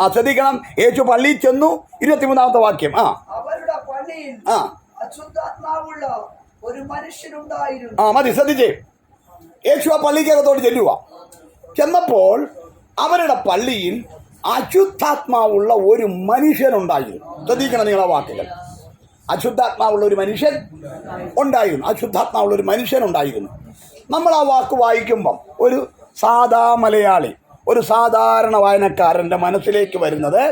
ആ ശ്രദ്ധിക്കണം. യേശു പള്ളിയിൽ ചെന്നു. ഇരുപത്തിമൂന്നാമത്തെ വാക്യം. ആ. ആ. ഒരു മനുഷ്യനുണ്ടായിരുന്നു. ആ മതി ശ്രദ്ധിച്ചേ. യേശു ആ പള്ളിക്കകത്തോട് ചെല്ലുക. ചെന്നപ്പോൾ അവരുടെ പള്ളിയിൽ അശുദ്ധാത്മാവുള്ള ഒരു മനുഷ്യനുണ്ടായിരുന്നു. ശ്രദ്ധിക്കണം നിങ്ങളെ വാക്കുകൾ. അശുദ്ധാത്മാവുള്ള ഒരു മനുഷ്യൻ ഉണ്ടായിരുന്നു. അശുദ്ധാത്മാവുള്ള ഒരു മനുഷ്യൻ ഉണ്ടായിരുന്നു നമ്മൾ ആ വാക്ക് വായിക്കുമ്പം ഒരു സാധാ മലയാളി ഒരു സാധാരണ വായനക്കാരന്റെ മനസ്സിലേക്ക് വരുന്നത്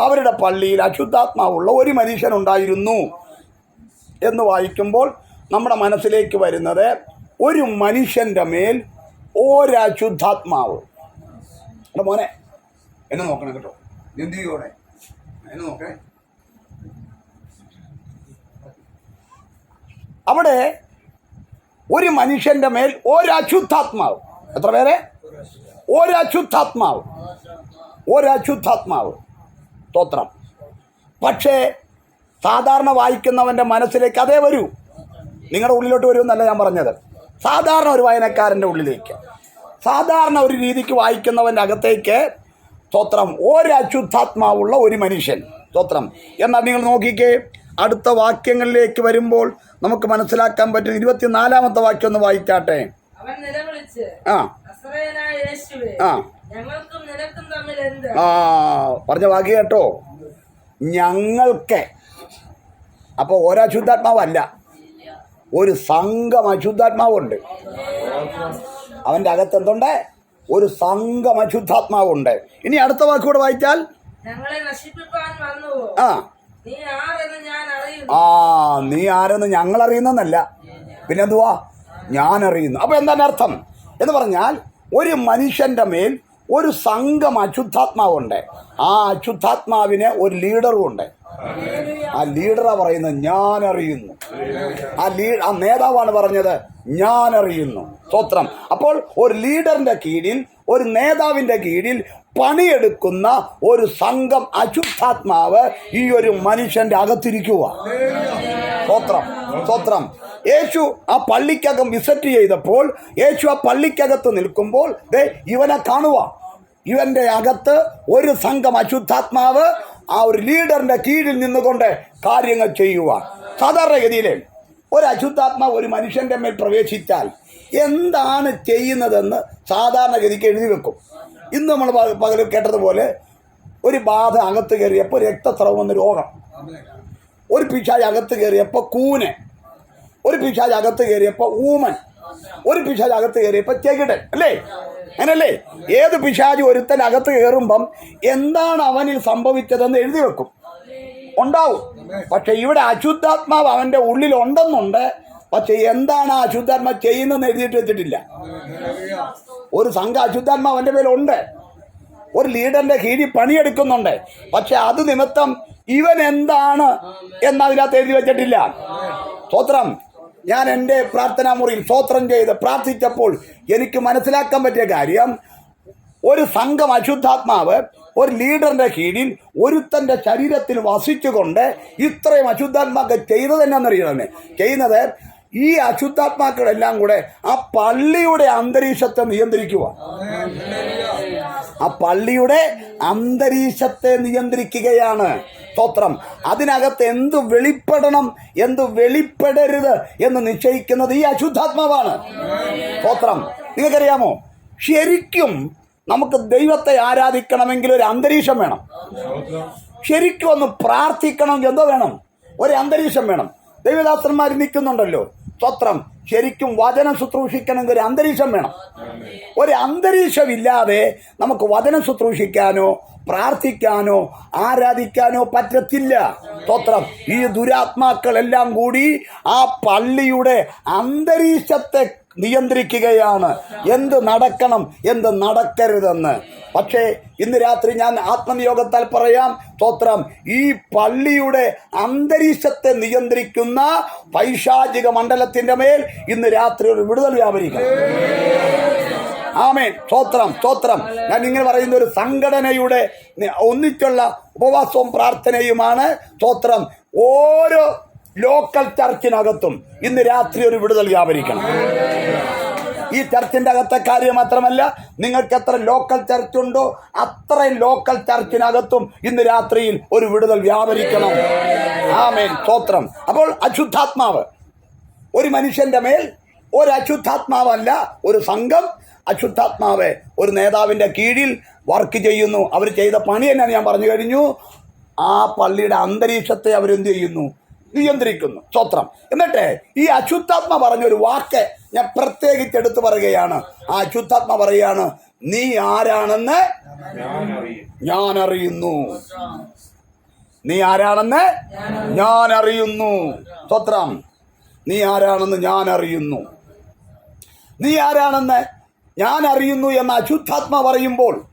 അവരുടെ പള്ളിയിൽ അശുദ്ധാത്മാവുള്ള ഒരു മനുഷ്യനുണ്ടായിരുന്നു എന്ന് വായിക്കുമ്പോൾ നമ്മുടെ മനസ്സിലേക്ക് വരുന്നത് ഒരു മനുഷ്യന്റെ മേൽ ഒരശുദ്ധാത്മാവ്. എടാ മോനെ എന്നെ നോക്കണം കേട്ടോ. എന്തിയോടെ എന്നെ നോക്കണേ. അവിടെ ഒരു മനുഷ്യന്റെ മേൽ ഒരശുദ്ധാത്മാവ്. എത്ര പേരെ? ഒരശുദ്ധാത്മാവ്. ഒരശുദ്ധാത്മാവ്. സ്തോത്രം. പക്ഷേ സാധാരണ വായിക്കുന്നവന്റെ മനസ്സിലേക്ക് അതേ വരൂ. നിങ്ങളുടെ ഉള്ളിലോട്ട് വരുമെന്നല്ല ഞാൻ പറഞ്ഞത്. സാധാരണ ഒരു വായനക്കാരന്റെ ഉള്ളിലേക്ക്. സാധാരണ ഒരു രീതിക്ക് വായിക്കുന്നവന്റെ അകത്തേക്ക് സ്തോത്രം ഒരശുദ്ധാത്മാവുള്ള ഒരു മനുഷ്യൻ. സ്തോത്രം. എന്നാൽ നിങ്ങൾ നോക്കിക്കേ അടുത്ത വാക്യങ്ങളിലേക്ക് വരുമ്പോൾ നമുക്ക് മനസ്സിലാക്കാൻ പറ്റും ഇരുപത്തിനാലാമത്തെ വാക്യം ഒന്ന് വായിക്കാട്ടെ? ആ. ആ. ആ പറഞ്ഞ വാക്ക് കേട്ടോ? ഞങ്ങൾക്ക്. അപ്പോൾ ഒരശുദ്ധാത്മാവല്ല. ഒരു സംഘം അശുദ്ധാത്മാവുണ്ട്. അവന്റെ അകത്ത് എന്തുണ്ട് ഒരു സംഘം അശുദ്ധാത്മാവുണ്ട്. ഇനി അടുത്ത വാക്കുകൂടെ വായിച്ചാൽ? ആ. ആ നീ ആരെന്ന് ഞങ്ങൾ അറിയുന്നല്ല പിന്നെന്തുവാ? ഞാൻ അറിയുന്നു അപ്പൊ എന്താണ് അർത്ഥം? എന്ന് പറഞ്ഞാൽ ഒരു മനുഷ്യന്റെ മേൽ ഒരു സംഘം അശുദ്ധാത്മാവുണ്ട്. ആ അശുദ്ധാത്മാവിന് ഒരു ലീഡറും ഉണ്ട് ആ ലീഡറാ പറയുന്നത് ഞാൻ അറിയുന്നു ആ ലീ ആ നേതാവാണ് പറഞ്ഞത് ഞാൻ അറിയുന്നു സ്തോത്രം. അപ്പോൾ ഒരു ലീഡറിന്റെ കീഴിൽ ഒരു നേതാവിന്റെ കീഴിൽ പണിയെടുക്കുന്ന ഒരു സംഘം അശുദ്ധാത്മാവ് ഈ ഒരു മനുഷ്യന്റെ അകത്തിരിക്കുക സ്തോത്രം. സ്തോത്രം. യേശു ആ പള്ളിക്കകം വിസിറ്റ് ചെയ്തപ്പോൾ യേശു ആ പള്ളിക്കകത്ത് നിൽക്കുമ്പോൾ ദേ ഇവനെ കാണുക. ഇവന്റെ അകത്ത് ഒരു സംഘം അശുദ്ധാത്മാവ് ആ ഒരു ലീഡറിന്റെ കീഴിൽ നിന്നുകൊണ്ട് കാര്യങ്ങൾ ചെയ്യുക സാധാരണഗതിയിലെ ഒരു അശുദ്ധാത്മാവ് ഒരു മനുഷ്യന്റെ മേൽ പ്രവേശിച്ചാൽ എന്താണ് ചെയ്യുന്നതെന്ന് സാധാരണഗതിക്ക് എഴുതി വെക്കും. ഇന്ന് നമ്മൾ പകൽ കേട്ടതുപോലെ ഒരു ബാധ അകത്ത് കയറിയപ്പോൾ രക്തസ്രവം എന്ന രോഗം. ഒരു പിശാജ് അകത്ത് കയറിയപ്പോൾ കൂന്. ഒരു പിശാജ് അകത്ത് കയറിയപ്പോൾ ഊമൻ ഒരു പിശാജ് അകത്ത് കയറിയപ്പോൾ ചെകിടൻ അല്ലേ? അങ്ങനല്ലേ? ഏത് പിശാജ് ഒരുത്തൻ അകത്ത് കയറുമ്പം എന്താണ് അവനിൽ സംഭവിച്ചതെന്ന് എഴുതി വെക്കും. ഉണ്ടാവും. പക്ഷെ ഇവിടെ അശുദ്ധാത്മാവ് അവന്റെ ഉള്ളിൽ ഉണ്ടെന്നുണ്ട് പക്ഷെ എന്താണ് ആ അശുദ്ധാത്മാവ് ചെയ്യുന്നതെന്ന് എഴുതിയിട്ട് വെച്ചിട്ടില്ല. ഒരു സംഘ അശുദ്ധാത്മാവ് അവന്റെ പേരുണ്ട് ഒരു ലീഡറിന്റെ കീഴിൽ പണിയെടുക്കുന്നുണ്ട്. പക്ഷെ അത് നിമിത്തം ഇവൻ എന്താണ് എന്നതിനകത്ത് എഴുതി വെച്ചിട്ടില്ല. സ്തോത്രം. ഞാൻ എന്റെ പ്രാർത്ഥനാ മുറിയിൽ സ്തോത്രം ചെയ്ത് പ്രാർത്ഥിച്ചപ്പോൾ എനിക്ക് മനസ്സിലാക്കാൻ പറ്റിയ കാര്യം ഒരു സംഘം അശുദ്ധാത്മാവ് ഒരു ലീഡറിന്റെ കീഴിൽ ഒരുത്തന്റെ ശരീരത്തിൽ വസിച്ചുകൊണ്ട് ഇത്രയും അശുദ്ധാത്മാക്കൾ ചെയ്തത് എന്നാണെന്നറിയണമേ ചെയ്യുന്നത് ഈ അശുദ്ധാത്മാക്കളെല്ലാം കൂടെ ആ പള്ളിയുടെ അന്തരീക്ഷത്തെ നിയന്ത്രിക്കുക ആ പള്ളിയുടെ അന്തരീക്ഷത്തെ നിയന്ത്രിക്കുകയാണ് സ്തോത്രം. അതിനകത്ത് എന്തു വെളിപ്പെടണം എന്തു വെളിപ്പെടരുത് എന്ന് നിശ്ചയിക്കുന്നത് ഈ അശുദ്ധാത്മാവാണ്. സ്തോത്രം. നിങ്ങൾക്കറിയാമോ? ശരിക്കും നമുക്ക് ദൈവത്തെ ആരാധിക്കണമെങ്കിൽ ഒരു അന്തരീക്ഷം വേണം. ശരിക്കും ഒന്ന് പ്രാർത്ഥിക്കണമെങ്കിൽ എന്തോ വേണം. ഒരു അന്തരീക്ഷം വേണം. ദൈവദാസന്മാർ നിൽക്കുന്നുണ്ടല്ലോ. സ്തോത്രം. ശരിക്കും വചനം ശുശ്രൂഷിക്കണമെങ്കിൽ ഒരു അന്തരീക്ഷം വേണം. ഒരു അന്തരീക്ഷമില്ലാതെ നമുക്ക് വചനം ശുശ്രൂഷിക്കാനോ പ്രാർത്ഥിക്കാനോ ആരാധിക്കാനോ പറ്റത്തില്ല. സ്വത്രം ഈ ദുരാത്മാക്കളെല്ലാം കൂടി ആ പള്ളിയുടെ അന്തരീക്ഷത്തെ നിയന്ത്രിക്കുകയാണ്. എന്ത് നടക്കണം എന്ത് നടക്കരുതെന്ന്. പക്ഷേ ഇന്ന് രാത്രി ഞാൻ ആത്മനിയോഗത്താൽ പറയാം സ്തോത്രം ഈ പള്ളിയുടെ അന്തരീക്ഷത്തെ നിയന്ത്രിക്കുന്ന പൈശാചിക മണ്ഡലത്തിന്റെ മേൽ ഇന്ന് രാത്രി ഒരു വിടുതൽ വ്യാപരിക്കണം ആമേ സ്തോത്രം സ്തോത്രം. ഞാൻ ഇങ്ങനെ പറയുന്ന ഒരു സംഘടനയുടെ ഒന്നിച്ചുള്ള ഉപവാസവും പ്രാർത്ഥനയുമാണ് സ്തോത്രം. ഓരോ ലോക്കൽ ചർച്ചിനകത്തും ഇന്ന് രാത്രി ഒരു വിടുതൽ വ്യാപരിക്കണം. ഈ ചർച്ചിന്റെ അകത്തെ കാര്യം മാത്രമല്ല നിങ്ങൾക്ക് എത്ര ലോക്കൽ ചർച്ച് ഉണ്ടോ അത്രയും ലോക്കൽ ചർച്ചിനകത്തും ഇന്ന് രാത്രിയിൽ ഒരു വിടുതൽ വ്യാപരിക്കണം. ആമേൻ. സ്തോത്രം. അപ്പോൾ അശുദ്ധാത്മാവ്. ഒരു മനുഷ്യന്റെ മേൽ ഒരു അശുദ്ധാത്മാവല്ല ഒരു സംഘം. അശുദ്ധാത്മാവ് ഒരു നേതാവിന്റെ കീഴിൽ വർക്ക് ചെയ്യുന്നു. അവർ ചെയ്ത പണി എന്നാണ് ഞാൻ പറഞ്ഞു കഴിഞ്ഞു. ആ പള്ളിയുടെ അന്തരീക്ഷത്തെ അവരെന്ത് ചെയ്യുന്നു? നിയന്ത്രിക്കുന്നു. സ്തോത്രം. എന്നിട്ട് ഈ അശുദ്ധാത്മ പറഞ്ഞൊരു വാക്ക് ഞാൻ പ്രത്യേകിച്ച് എടുത്തു പറയുകയാണ്. ആ അശുദ്ധാത്മ പറയുകയാണ് നീ ആരാണെന്ന് ഞാൻ അറിയുന്നു നീ ആരാണെന്ന് ഞാൻ അറിയുന്നു സ്തോത്രം. നീ ആരാണെന്ന് ഞാൻ അറിയുന്നു നീ ആരാണെന്ന് ഞാൻ അറിയുന്നു എന്ന അശുദ്ധാത്മ പറയുമ്പോൾ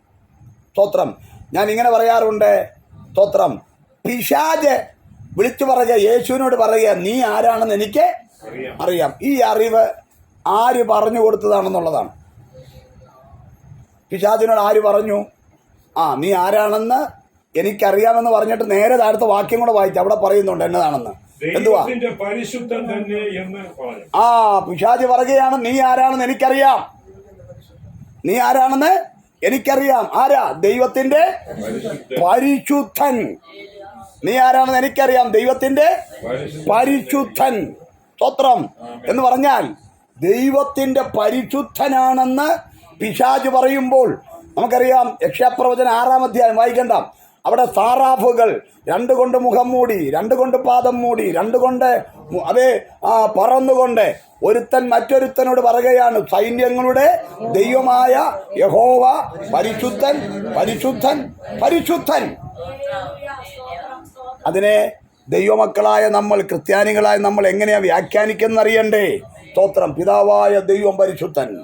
സ്തോത്രം. ഞാൻ ഇങ്ങനെ പറയാറുണ്ട് സ്തോത്രം. പിശാജ് വിളിച്ചു പറയുക യേശുവിനോട് പറയുക നീ ആരാണെന്ന് എനിക്ക് അറിയാം. ഈ അറിവ് ആര് പറഞ്ഞു കൊടുത്തതാണെന്നുള്ളതാണ്. പിശാചിനോട് ആര് പറഞ്ഞു? ആ നീ ആരാണെന്ന് എനിക്കറിയാമെന്ന് പറഞ്ഞിട്ട് നേരെ താഴത്തെ വാക്യം കൂടെ വായിച്ചു അവിടെ പറയുന്നുണ്ട് എന്നതാണെന്ന്. എന്തുവാ? ആ പിശാചി പറയുകയാണ് നീ ആരാണെന്ന് എനിക്കറിയാം. നീ ആരാണെന്ന് എനിക്കറിയാം. ആരാ? ദൈവത്തിന്റെ പരിശുദ്ധൻ. നീ ആരാണെന്ന് എനിക്കറിയാം. ദൈവത്തിന്റെ പരിശുദ്ധൻ. സ്തോത്രം. എന്ന് പറഞ്ഞാൽ ദൈവത്തിന്റെ പരിശുദ്ധനാണെന്ന് പിശാജ് പറയുമ്പോൾ നമുക്കറിയാം. യക്ഷപ്രവചന ആറാം അധ്യായം വായിക്കണ്ട. അവിടെ സാറാഫുകൾ രണ്ട് കൊണ്ട് മുഖം മൂടി രണ്ട് കൊണ്ട് പാദം മൂടി രണ്ട് കൊണ്ട് അതെ ആ പറന്നുകൊണ്ട് ഒരുത്തൻ മറ്റൊരുത്തനോട് പറയുകയാണ് സൈന്യങ്ങളുടെ ദൈവമായ യഹോവ പരിശുദ്ധൻ പരിശുദ്ധൻ പരിശുദ്ധൻ. അതിനെ ദൈവമക്കളായ നമ്മൾ ക്രിസ്ത്യാനികളായ നമ്മൾ എങ്ങനെയാ വ്യാഖ്യാനിക്കുന്നറിയണ്ടേ? സ്തോത്രം. പിതാവായ ദൈവം പരിശുദ്ധൻ.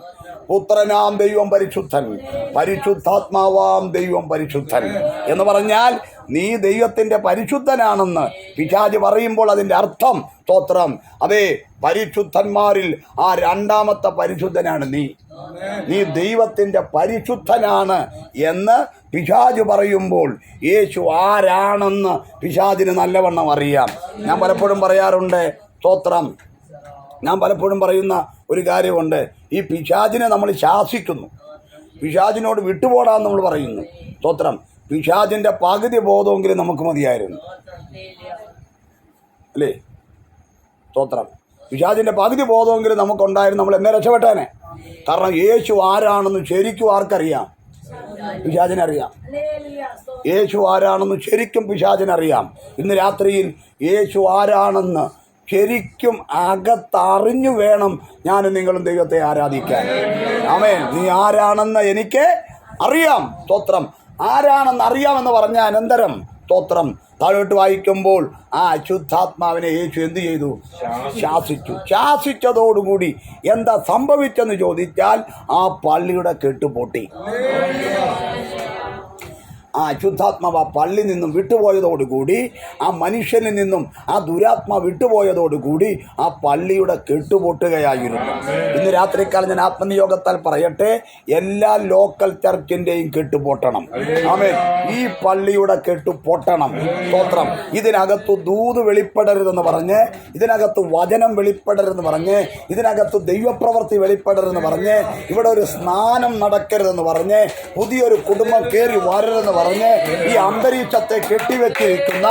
പുത്രനാം ദൈവം പരിശുദ്ധൻ. പരിശുദ്ധാത്മാവാം ദൈവം പരിശുദ്ധൻ. എന്ന് പറഞ്ഞാൽ നീ ദൈവത്തിന്റെ പരിശുദ്ധനാണെന്ന് പിശാജ് പറയുമ്പോൾ അതിന്റെ അർത്ഥം സ്തോത്രം. അതെ പരിശുദ്ധന്മാരിൽ ആ രണ്ടാമത്തെ പരിശുദ്ധനാണ് നീ. നീ ദൈവത്തിന്റെ പരിശുദ്ധനാണ് എന്ന് പിശാജ് പറയുമ്പോൾ യേശു ആരാണെന്ന് പിശാജിന് നല്ലവണ്ണം അറിയാം. ഞാൻ പലപ്പോഴും പറയാറുണ്ട് സ്തോത്രം. ഞാൻ പലപ്പോഴും പറയുന്ന ഒരു കാര്യമുണ്ട് ഈ പിശാജിനെ നമ്മൾ ശാസിക്കുന്നു. പിശാജിനോട് വിട്ടുപോടാൻ നമ്മൾ പറയുന്നു. സ്തോത്രം. പിശാജിന്റെ പകുതി ബോധമെങ്കിലും നമുക്ക് മതിയായിരുന്നു. അല്ലേ? സ്തോത്രം. പിശാജിന്റെ പകുതി ബോധമെങ്കിലും നമുക്കുണ്ടായിരുന്നു നമ്മൾ എന്നെ രക്ഷപ്പെട്ടേനെ. കാരണം യേശു ആരാണെന്ന് ശരിക്കും ആർക്കറിയാം? പിശാചിനറിയാം. യേശു ആരാണെന്ന് ശരിക്കും പിശാചിനറിയാം. ഇന്ന് രാത്രിയിൽ യേശു ആരാണെന്ന് ശരിക്കും അകത്തറിഞ്ഞു വേണം ഞാനും നിങ്ങളും ദൈവത്തെ ആരാധിക്കാൻ. ആമേൻ. നീ ആരാണെന്ന് എനിക്ക് അറിയാം. സ്തോത്രം. ആരാണെന്ന് അറിയാമെന്ന് പറഞ്ഞ അനന്തരം സ്തോത്രം. താഴോട്ട് വായിക്കുമ്പോൾ ആ അശുദ്ധാത്മാവിനെ യേശു എന്ത് ചെയ്തു? ശാസിച്ചു. ശാസിച്ചതോടുകൂടി എന്താ സംഭവിച്ചെന്ന് ചോദിച്ചാൽ ആ പള്ളിയുടെ കെട്ടുപൊട്ടി. ആ അശുദ്ധാത്മാവ് ആ പള്ളി നിന്നും വിട്ടുപോയതോടുകൂടി ആ മനുഷ്യനിൽ നിന്നും ആ ദുരാത്മ വിട്ടുപോയതോടുകൂടി ആ പള്ളിയുടെ കെട്ടുപൊട്ടുകയായിരുന്നു. ഇന്ന് രാത്രിക്കാലം ഞാൻ ആത്മനിയോഗത്താൽ പറയട്ടെ എല്ലാ ലോക്കൽ ചർച്ചിന്റെയും കെട്ടുപൊട്ടണം. ആമേ ഈ പള്ളിയുടെ കെട്ടുപൊട്ടണം. സ്തോത്രം. ഇതിനകത്ത് ദൂത് വെളിപ്പെടരുതെന്ന് പറഞ്ഞ് ഇതിനകത്ത് വചനം വെളിപ്പെടരുതെന്ന് പറഞ്ഞ് ഇതിനകത്ത് ദൈവപ്രവൃത്തി വെളിപ്പെടരുതെന്ന് പറഞ്ഞ് ഇവിടെ ഒരു സ്നാനം നടക്കരുതെന്ന് പറഞ്ഞ് പുതിയൊരു കുടുംബം കയറി വരരുതെന്ന് പറഞ്ഞ് ഈ അന്തരീക്ഷത്തെ കെട്ടിവെച്ചിരിക്കുന്ന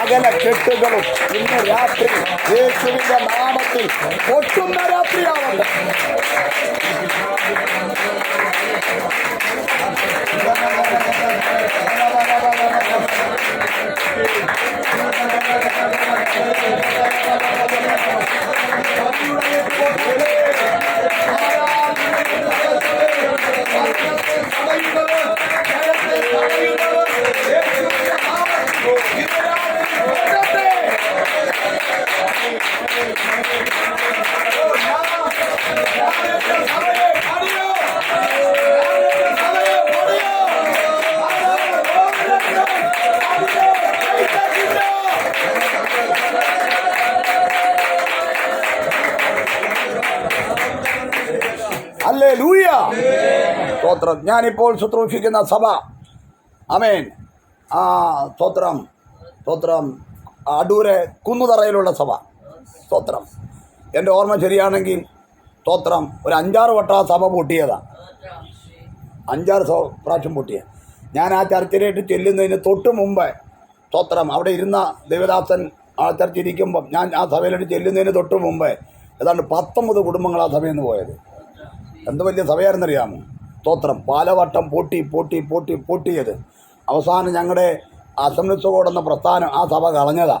അകല കെട്ടുകളും ഇന്ന് രാത്രി യേശുവിന്റെ നാമത്തിൽ പൊട്ടുന്ന രാത്രിയാവട്ടെ സ്തോത്രം. ഞാനിപ്പോൾ ശുശ്രൂഷിക്കുന്ന സഭ. അമേൻ ആ സ്തോത്രം. സ്തോത്രം. അടൂരെ കുന്നുതറയിലുള്ള സഭ. സ്തോത്രം. എന്റെ ഓർമ്മ ശരിയാണെങ്കിൽ സ്തോത്രം. ഒരു അഞ്ചാറ് വട്ടം സഭ പൊട്ടിയതാ. അഞ്ചാറ് പ്രാവശ്യം പൊട്ടിയ. ഞാൻ ആ ചർച്ചിലേക്ക് ചെല്ലുന്നതിന് തൊട്ട് മുമ്പ് സ്തോത്രം. അവിടെ ഇരുന്ന ദേവദാസൻ ആ ചർച്ച ഇരിക്കുമ്പം ഞാൻ ആ സഭയിലോട്ട് ചെല്ലുന്നതിന് തൊട്ട് മുമ്പ് ഏതാണ്ട് പത്തൊമ്പത് കുടുംബങ്ങൾ ആ സഭയിൽ നിന്ന് പോയത്. എന്ത് വലിയ സഭയായിരുന്നറിയാമോ സ്തോത്രം. പാലവട്ടം പൊട്ടി പൊട്ടി പൊട്ടി പൊട്ടിയത്. അവസാനം ഞങ്ങളുടെ അസംബ്ലിസ് കോഡ് എന്ന പ്രസ്ഥാനം ആ സഭ കളഞ്ഞതാ.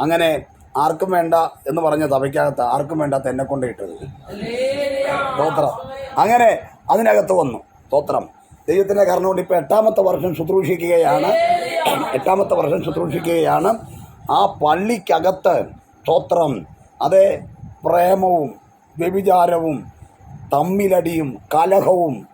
അങ്ങനെ ആർക്കും വേണ്ട എന്ന് പറഞ്ഞ സഭയ്ക്കകത്ത് ആർക്കും വേണ്ടാത്ത എന്നെ കൊണ്ട് ഇട്ടത്. സ്തോത്രം. അങ്ങനെ അതിനകത്ത് വന്നു. സ്തോത്രം. ദൈവത്തിന്റെ കാരണം കൊണ്ട് ഇപ്പോൾ എട്ടാമത്തെ വർഷം ശുശ്രൂഷിക്കുകയാണ്. എട്ടാമത്തെ വർഷം ശുശ്രൂഷിക്കുകയാണ്. ആ പള്ളിക്കകത്ത് സ്തോത്രം. അതേ പ്രേമവും വ്യഭിചാരവും തമ്മിലടിയും കലഹവും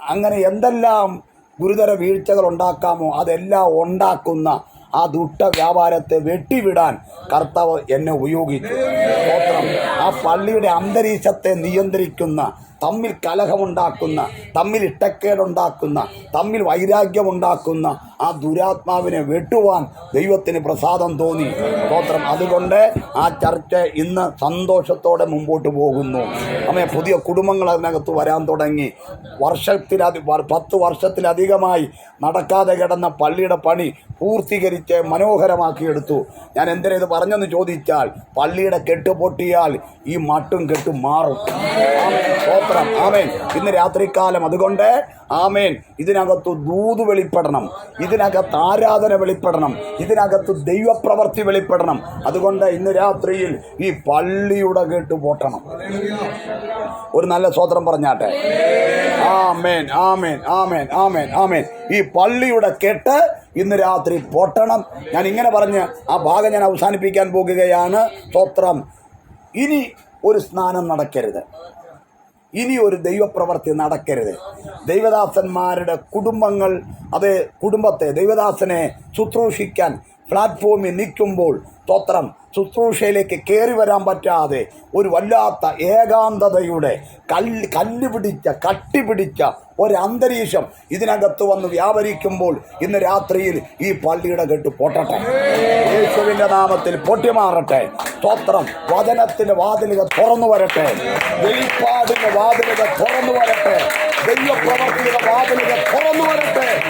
അങ്ങനെ എന്തെല്ലാം ഗുരുതര വീഴ്ചകൾ ഉണ്ടാക്കാമോ അതെല്ലാം ഉണ്ടാക്കുന്ന ആ ദുഷ്ട വ്യാപാരത്തെ വെട്ടിവിടാൻ കർത്താവ് എന്നെ ഉപയോഗിച്ചു. സ്തോത്രം. ആ പള്ളിയുടെ അന്തരീക്ഷത്തെ നിയന്ത്രിക്കുന്ന തമ്മിൽ കലഹമുണ്ടാക്കുന്ന തമ്മിൽ ഇട്ടക്കേടുണ്ടാക്കുന്ന തമ്മിൽ വൈരാഗ്യമുണ്ടാക്കുന്ന ആ ദുരാത്മാവിനെ വെട്ടുവാൻ ദൈവത്തിന് പ്രസാദം തോന്നി. സ്തോത്രം. അതുകൊണ്ട് ആ ചർച്ച ഇന്ന് സന്തോഷത്തോടെ മുമ്പോട്ട് പോകുന്നു. അമ്മേ പുതിയ കുടുംബങ്ങൾ അതിനകത്ത് വരാൻ തുടങ്ങി. വർഷത്തിലധി പത്ത് വർഷത്തിലധികമായി നടക്കാതെ കിടന്ന പള്ളിയുടെ പണി പൂർത്തീകരിച്ച് മനോഹരമാക്കിയെടുത്തു ഞാൻ എന്തിനാ ഇത് പറഞ്ഞെന്ന് ചോദിച്ചാൽ പള്ളിയുടെ കെട്ട് പൊട്ടിയാൽ ഈ മട്ടും കെട്ടും മാറും. ആമേൻ. സ്തോത്രം. ആമേൻ. ഇന്ന് രാത്രിക്കാലം അതുകൊണ്ട് ആമേൻ. ഇതിനകത്ത് ദൂത് വെളിപ്പെടണം. ഇതിനകത്ത് ആരാധന വെളിപ്പെടണം. ഇതിനകത്ത് ദൈവപ്രവർത്തി വെളിപ്പെടണം. അതുകൊണ്ട് ഇന്ന് രാത്രിയിൽ ഈ പള്ളിയുടെ കേട്ട് പൊട്ടണം. ഒരു നല്ല സ്വത്രം പറഞ്ഞാട്ടെ. ആമേൻ ആമേൻ ആമേൻ ആമേൻ ആമേൻ. ഈ പള്ളിയുടെ കെട്ട് ഇന്ന് രാത്രി പൊട്ടണം. ഞാൻ ഇങ്ങനെ പറഞ്ഞ് ആ ഭാഗം ഞാൻ അവസാനിപ്പിക്കാൻ പോകുകയാണ്. സ്വത്രം ഇനി ഒരു സ്നാനം നടക്കരുത്. ഇനി ഒരു ദൈവപ്രവർത്തി നടക്കരുത്. ദൈവദാസന്മാരുടെ കുടുംബങ്ങൾ അത് കുടുംബത്തെ ദൈവദാസനെ ശുശ്രൂഷിക്കാൻ പ്ലാറ്റ്ഫോമിൽ നിൽക്കുമ്പോൾ സ്തോത്രം. ശുശ്രൂഷയിലേക്ക് കയറി വരാൻ പറ്റാതെ ഒരു വല്ലാത്ത ഏകാന്തതയുടെ കല്ല് കല്ല് പിടിച്ച കട്ടി പിടിച്ച ഒരന്തരീക്ഷം ഇതിനകത്ത് വന്ന് വ്യാപരിക്കുമ്പോൾ ഇന്ന് രാത്രിയിൽ ഈ പള്ളിയുടെ കെട്ട് പൊട്ടട്ടെ. യേശുവിന്റെ നാമത്തിൽ പൊട്ടിമാറട്ടെ സ്തോത്രം. വചനത്തിന്റെ വാതിലുകൾ തുറന്നു വരട്ടെ. വെളിപ്പാടിന്റെ വാതിലുകൾ തുറന്നു വരട്ടെ. ദൈവപ്രവർത്തിയുടെ വാതിലുകൾ തുറന്നു വരട്ടെ.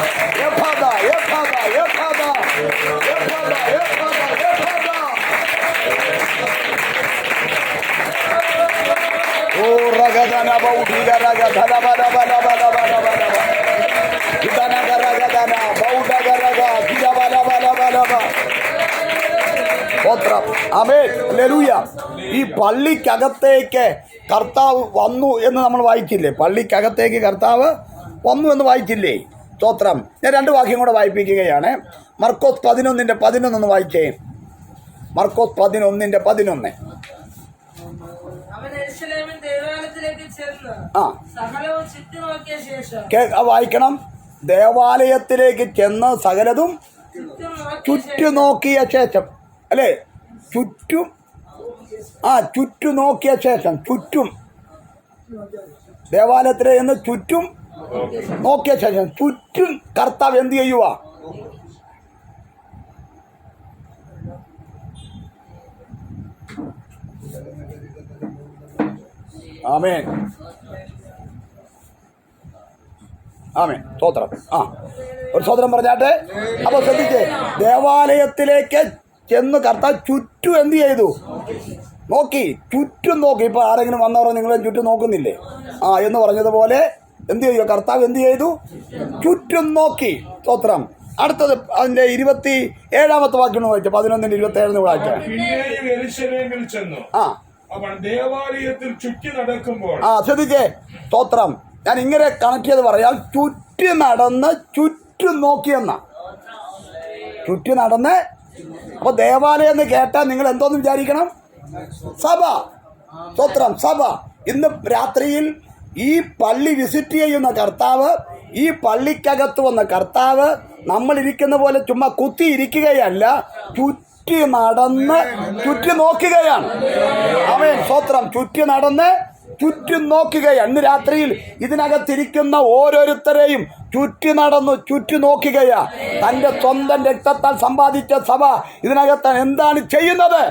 ഈ പള്ളിക്കകത്തേക്ക് കർത്താവ് വന്നു എന്ന് നമ്മൾ വായിച്ചില്ലേ? പള്ളിക്കകത്തേക്ക് കർത്താവ് വന്നു എന്ന് വായിച്ചില്ലേ? സ്തോത്രം. ഞാൻ രണ്ട് വാക്യം കൂടെ വായിപ്പിക്കുകയാണ്. മർക്കോസ് പതിനൊന്നിന്റെ പതിനൊന്നൊന്ന് വായിച്ചേ. മർക്കോസ് പതിനൊന്നിന്റെ പതിനൊന്ന്. ആ. വായിക്കണം. ദേവാലയത്തിലേക്ക് ചെന്ന് സകലതും ചുറ്റും നോക്കിയ ചുറ്റു നോക്കിയ ശേഷം. അല്ലേ? ചുറ്റും. ആ ചുറ്റു നോക്കിയ ശേഷം. ചുറ്റും. ദേവാലയത്തിലെ എന്ന് ചുറ്റും നോക്കിയ ശേഷം. ചുറ്റും കർത്താവ് എന്ത് ചെയ്യുക ആമേൻ. ആമേ സ്തോത്രം. ആ. ഒരു സ്തോത്രം പറഞ്ഞാട്ടെ? അപ്പൊ ശ്രദ്ധിച്ചേ. ദേവാലയത്തിലേക്ക് ചെന്ന് കർത്താവ് ചുറ്റും എന്ത് ചെയ്തു? നോക്കി. ചുറ്റും നോക്കി. ഇപ്പൊ ആരെങ്കിലും വന്നവർ നിങ്ങളെ ചുറ്റും നോക്കുന്നില്ലേ? ആ എന്ന് പറഞ്ഞതുപോലെ എന്ത് ചെയ്തു? കർത്താവ് എന്ത് ചെയ്തു? ചുറ്റും നോക്കി. സ്തോത്രം. അടുത്തത് അതിന്റെ ഇരുപത്തി ഏഴാമത്തെ വാക്യം വായിച്ചു പതിനൊന്നിന്റെ ഇരുപത്തി ഏഴിന് വായിച്ചു ആ. ദേവാലയത്തിൽ ചുറ്റി നടക്കുമ്പോൾ ആ ശ്രദ്ധിച്ചേ സ്തോത്രം. ഞാൻ ഇങ്ങനെ കണക്ട് ചെയ്ത് പറയാം ചുറ്റി നടന്ന് ചുറ്റും നോക്കിയെന്ന ചുറ്റി നടന്ന്. അപ്പൊ ദേവാലയം എന്ന് കേട്ടാൽ നിങ്ങൾ എന്തോന്ന് വിചാരിക്കണം? സഭ. സ്തോത്രം. സഭ. ഇന്ന് രാത്രിയിൽ ഈ പള്ളി വിസിറ്റ് ചെയ്യുന്ന കർത്താവ് ഈ പള്ളിക്കകത്ത് വന്ന കർത്താവ് നമ്മൾ ഇരിക്കുന്ന പോലെ ചുമ്മാ കുത്തി ഇരിക്കുകയല്ല ചുറ്റി നടന്ന് ചുറ്റി നോക്കുകയാണ്. അവൻ സ്വത്രം ചുറ്റി നടന്ന് ചുറ്റും നോക്കുകയാണ്. ഇന്ന് രാത്രിയിൽ ഇതിനകത്തിരിക്കുന്ന ഓരോരുത്തരെയും ചുറ്റി നടന്നു ചുറ്റി നോക്കുകയാ. തന്റെ സ്വന്തം രക്തത്താൽ സമ്പാദിച്ച സഭ ഇതിനകത്ത് എന്താണ് ചെയ്യുന്നത്?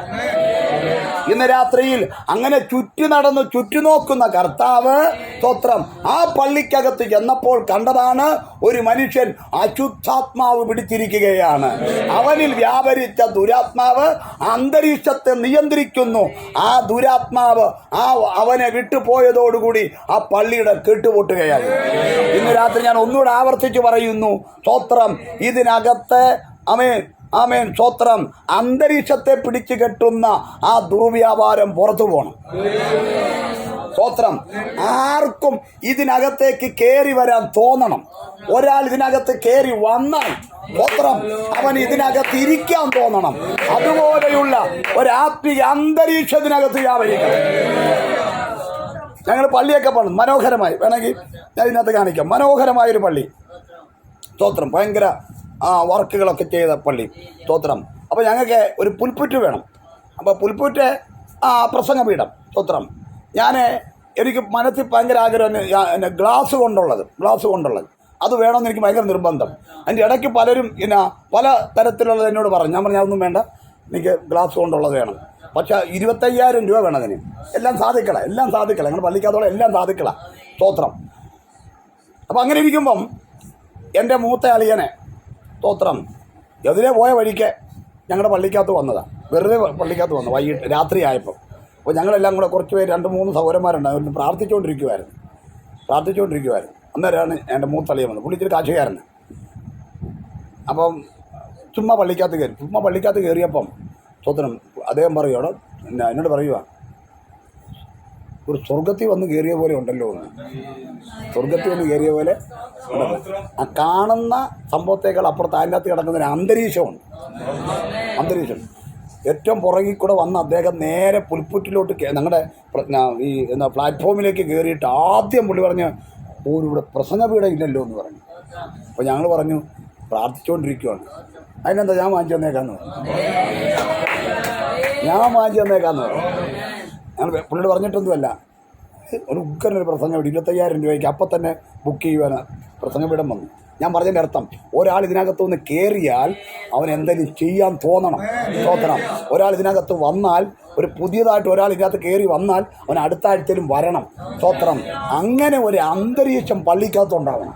ഇന്ന് രാത്രിയിൽ അങ്ങനെ ചുറ്റി നടന്ന് ചുറ്റി നോക്കുന്ന കർത്താവ് സ്തോത്രം ആ പള്ളിക്കകത്ത് ചെന്നപ്പോൾ കണ്ടതാണ് ഒരു മനുഷ്യൻ അശുദ്ധാത്മാവ് പിടിച്ചിരിക്കുകയാണ്. അവനിൽ വ്യാപരിച്ച ദുരാത്മാവ് അന്തരീക്ഷത്തെ നിയന്ത്രിക്കുന്നു. ആ ദുരാത്മാവ് ആ അവനെ വിട്ടുപോയതോടുകൂടി ആ പള്ളിയുടെ കെട്ടുപൊട്ടുകയായി. ഇന്ന് രാത്രി ഞാൻ ഒന്നുകൂടെ ആവർത്തിച്ച് പറയുന്നു. സ്തോത്രം. ഇതിനകത്ത് അമേൻ ആമേൻ സ്വത്രം അന്തരീക്ഷത്തെ പിടിച്ചു കെട്ടുന്ന ആ ദുർവ്യാപാരം പുറത്തു പോകണം സ്വത്രം ആർക്കും ഇതിനകത്തേക്ക് കയറി വരാൻ തോന്നണം. ഒരാൾ ഇതിനകത്ത് കയറി വന്നാൽ സ്വത്രം അവൻ ഇതിനകത്ത് ഇരിക്കാൻ തോന്നണം. അതുപോലെയുള്ള ഒരാത്മീക അന്തരീക്ഷത്തിനകത്ത് വ്യാപരിക്കണം ഞങ്ങൾ പള്ളിയൊക്കെ പണിത്. മനോഹരമായി. വേണമെങ്കിൽ ഞാൻ ഇതിനകത്ത് കാണിക്കാം. മനോഹരമായൊരു പള്ളി. സ്തോത്രം. ഭയങ്കര ആ വർക്കുകളൊക്കെ ചെയ്ത പള്ളി. സ്തോത്രം. അപ്പോൾ ഞങ്ങൾക്ക് ഒരു പുൽപ്പുറ്റ് വേണം. അപ്പോൾ പുൽപ്പുറ്റ് ആ പ്രസംഗപീഠം. സ്തോത്രം. ഞാൻ എനിക്ക് മനസ്സിൽ ഭയങ്കര ആഗ്രഹം എന്നെ ഗ്ലാസ് കൊണ്ടുള്ളത്. ഗ്ലാസ് കൊണ്ടുള്ളത്. അത് വേണമെന്ന് എനിക്ക് ഭയങ്കര നിർബന്ധം. അതിന്റെ ഇടയ്ക്ക് പലരും പിന്നെ പല തരത്തിലുള്ളത് എന്നോട് പറഞ്ഞു. ഞാൻ പറഞ്ഞു അതൊന്നും വേണ്ട. എനിക്ക് ഗ്ലാസ് കൊണ്ടുള്ളത് വേണം. പക്ഷേ ഇരുപത്തയ്യായിരം രൂപ വേണം അതിന്. എല്ലാം സാധിക്കള എല്ലാം സാധിക്കള. ഞങ്ങൾ പള്ളിക്കകത്തോളം എല്ലാം സാധിക്കള സ്തോത്രം. അപ്പം അങ്ങനെ ഇരിക്കുമ്പം എന്റെ മൂത്ത അളിയനെ സ്തോത്രം എതിരെ പോയ വഴിക്ക് ഞങ്ങളുടെ പള്ളിക്കകത്ത് വന്നതാണ് വെറുതെ പള്ളിക്കകത്ത് വന്നു വൈകിട്ട് രാത്രി ആയപ്പോൾ അപ്പോൾ ഞങ്ങളെല്ലാം കൂടെ കുറച്ച് പേര് രണ്ട് മൂന്ന് സൗരന്മാരുണ്ടായിരുന്നു പ്രാർത്ഥിച്ചുകൊണ്ടിരിക്കുമായിരുന്നു പ്രാർത്ഥിച്ചുകൊണ്ടിരിക്കുമായിരുന്നു അന്നേരമാണ് എന്റെ മൂത്ത അളിയൻ വന്നത്. പുള്ളി ഇച്ചിരി കാശുകാരന്. അപ്പം ചുമ്മാ പള്ളിക്കകത്ത് കയറി ചുമ്മാ പള്ളിക്കകത്ത് കയറിയപ്പം സ്തോത്രം അദ്ദേഹം പറയുവാണ് എന്നാ എന്നോട് പറയുക ഒരു സ്വർഗത്തിൽ വന്ന് കയറിയ പോലെ ഉണ്ടല്ലോ എന്ന്. സ്വർഗത്തിൽ വന്ന് കയറിയ പോലെ. ആ കാണുന്ന സംഭവത്തേക്കാൾ അപ്പുറത്ത് അതിനകത്ത് കിടക്കുന്നതിന് അന്തരീക്ഷമുണ്ട്. അന്തരീക്ഷം. ഏറ്റവും പുറകിൽ കൂടെ വന്ന അദ്ദേഹം നേരെ പുൽപ്പുറ്റിലോട്ട് ഞങ്ങളുടെ ഈ എന്താ പ്ലാറ്റ്ഫോമിലേക്ക് കയറിയിട്ട് ആദ്യം പുള്ളി പറഞ്ഞ് ഒരു ഇവിടെ പ്രസംഗപീഠം ഇല്ലല്ലോ എന്ന് പറഞ്ഞു. അപ്പോൾ ഞങ്ങൾ പറഞ്ഞു പ്രാർത്ഥിച്ചുകൊണ്ടിരിക്കുകയാണ് അതിനെന്താ ഞാൻ വാങ്ങിച്ചു തന്നേക്കാന്ന്? പറഞ്ഞു ഞാൻ വാങ്ങിച്ചു തന്നേക്കാന്ന്. പറഞ്ഞു ഞാൻ പുള്ളിയോട് പറഞ്ഞിട്ടൊന്നുമല്ല. ഒരു ഉഗ്രനൊരു പ്രസംഗം ഇവിടെ ഇരുപത്തയ്യായിരം രൂപയ്ക്ക് അപ്പം തന്നെ ബുക്ക് ചെയ്യുവാൻ ഇവിടെ വന്നു. ഞാൻ പറഞ്ഞതിന്റെ അർത്ഥം ഒരാൾ ഇതിനകത്ത് ഇതിനകത്തുനിന്ന് കയറിയാൽ അവൻ എന്തെങ്കിലും ചെയ്യാൻ തോന്നണം തോന്നണം. ഒരാൾ ഇതിനകത്ത് വന്നാൽ ഒരു പുതിയതായിട്ട് ഒരാൾ ഇതിനകത്ത് കയറി വന്നാൽ അവൻ അടുത്ത ആഴ്ചയിലും വരണം സ്തോത്രം അങ്ങനെ ഒരു അന്തരീക്ഷം പള്ളിക്കകത്തുണ്ടാവണം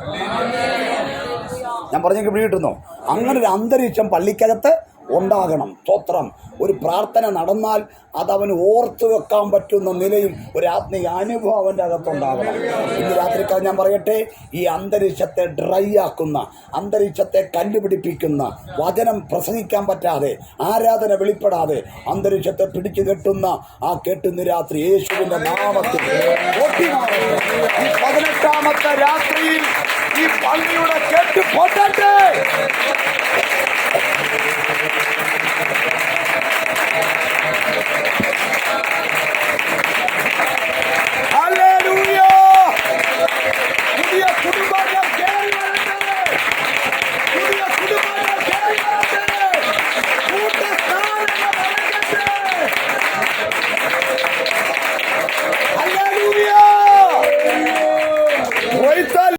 ഞാൻ പറഞ്ഞെങ്കിൽ പിടികിട്ടുന്നു? അങ്ങനെ ഒരു അന്തരീക്ഷം പള്ളിക്കകത്ത് ഉണ്ടാകണം. സ്തോത്രം. ഒരു പ്രാർത്ഥന നടന്നാൽ അത് അവന് ഓർത്തു വെക്കാൻ പറ്റുന്ന നിലയിൽ ഒരു ആത്മീയ അനുഭവം അവന്റെ അകത്തുണ്ടാകണം. ഇന്ന് രാത്രിക്കാർ ഞാൻ പറയട്ടെ ഈ അന്തരീക്ഷത്തെ ഡ്രൈ ആക്കുന്ന അന്തരീക്ഷത്തെ കല്ലുപിടിപ്പിക്കുന്ന വചനം പ്രസംഗിക്കാൻ പറ്റാതെ ആരാധന വെളിപ്പെടാതെ അന്തരീക്ഷത്തെ പിടിച്ചു കെട്ടുന്ന ആ കെട്ടുന്ന രാത്രി യേശുവിന്റെ നാമത്തിൽ പതിനെട്ടാമത്തെ രാത്രിയിൽ ഈ പള്ളിയുടെ കെട്ട് പൊട്ടട്ടെ Thank you.